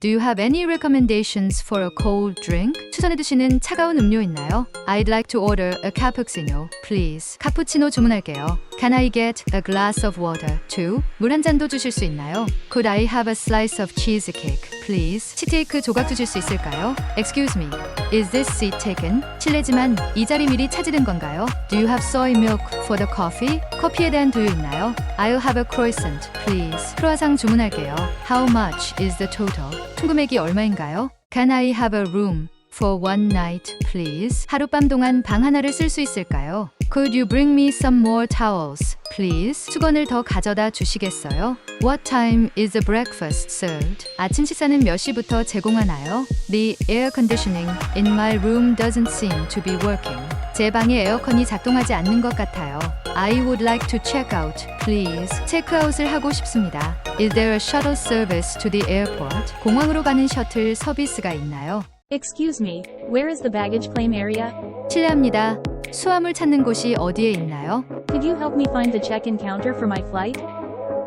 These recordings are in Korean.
Do you have any recommendations for a cold drink? 추천해 주시는 차가운 음료 있나요? I'd like to order a cappuccino, please. 카푸치노 주문할게요. Can I get a glass of water, too? 물 한 잔도 주실 수 있나요? Could I have a slice of cheesecake, please? 치트케이크 조각 주실 수 있을까요? Excuse me. Is this seat taken? 실례지만 이 자리 미리 차지된 건가요? Do you have soy milk for the coffee? 커피에 대한 두유 있나요? I'll have a croissant, please. 크루아상 주문할게요. How much is the total? 총 금액이 얼마인가요? Can I have a room for one night, please? 하룻밤 동안 방 하나를 쓸 수 있을까요? Could you bring me some more towels, please? 수건을 더 가져다 주시겠어요? What time is the breakfast served? 아침 식사는 몇 시부터 제공하나요? The air conditioning in my room doesn't seem to be working. 제 방에 에어컨이 작동하지 않는 것 같아요. I would like to check out, please. 체크아웃을 하고 싶습니다. Is there a shuttle service to the airport? 공항으로 가는 셔틀 서비스가 있나요? Excuse me, where is the baggage claim area? 실례합니다. 수화물 찾는 곳이 어디에 있나요? Could you help me find the check-in counter for my flight?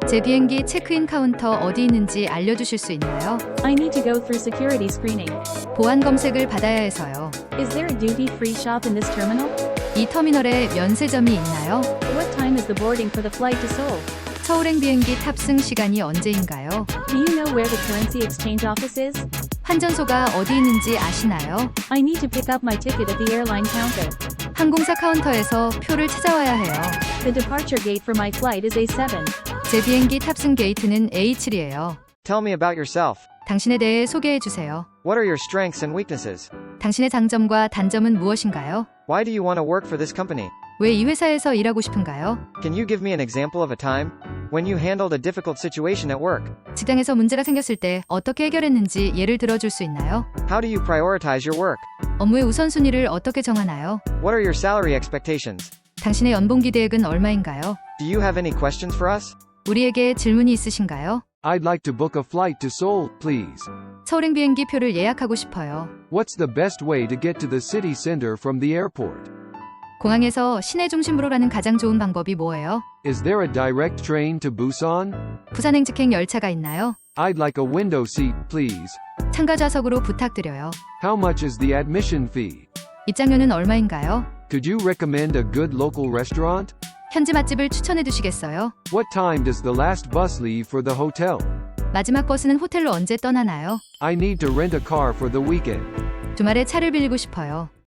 제 비행기 체크인 카운터 어디 있는지 알려주실 수 있나요? I need to go through security screening. 보안 검색을 받아야 해서요. Is there a duty-free shop in this terminal? 이 터미널에 면세점이 있나요? What time is the boarding for the flight to Seoul? 서울행 비행기 탑승 시간이 언제인가요? Do you know where the currency exchange office is? 환전소가 어디 있는지 아시나요? I need to pick up my ticket at the airline counter. 항공사 카운터에서 표를 찾아와야 해요. The departure gate for my flight is A7. 제 비행기 탑승 게이트는 A7이에요. Tell me about yourself. 당신에 대해 소개해 주세요. What are your strengths and weaknesses? 당신의 장점과 단점은 무엇인가요? Why do you want to work for this company? 왜 이 회사에서 일하고 싶은가요? Can you give me an example of a time when you handled a difficult situation at work? 직장에서 문제가 생겼을 때 어떻게 해결했는지 예를 들어줄 수 있나요? How do you prioritize your work? 업무의 우선순위를 어떻게 정하나요? What are your salary expectations? 당신의 연봉 기대액은 얼마인가요? Do you have any questions for us? 우리에게 질문이 있으신가요? I'd like to book a flight to Seoul, please. 서울행 비행기 표를 예약하고 싶어요. What's the best way to get to the city center from the airport? 공항에서 시내 중심부로 가는 가장 좋은 방법이 뭐예요? Is there a direct train to Busan? 부산행 직행 열차가 있나요? I'd like a window seat, please. 참가 좌석으로 부탁드려요. How much is the admission fee? 입장료는 얼마인가요? Could you recommend a good local restaurant? 현지 맛집을 추천해 주시겠어요? What time does the last bus leave for the hotel? 마지막 버스는 호텔로 언제 떠나나요? I need to rent a car for the weekend. 주말에 차를 빌리고 싶어요.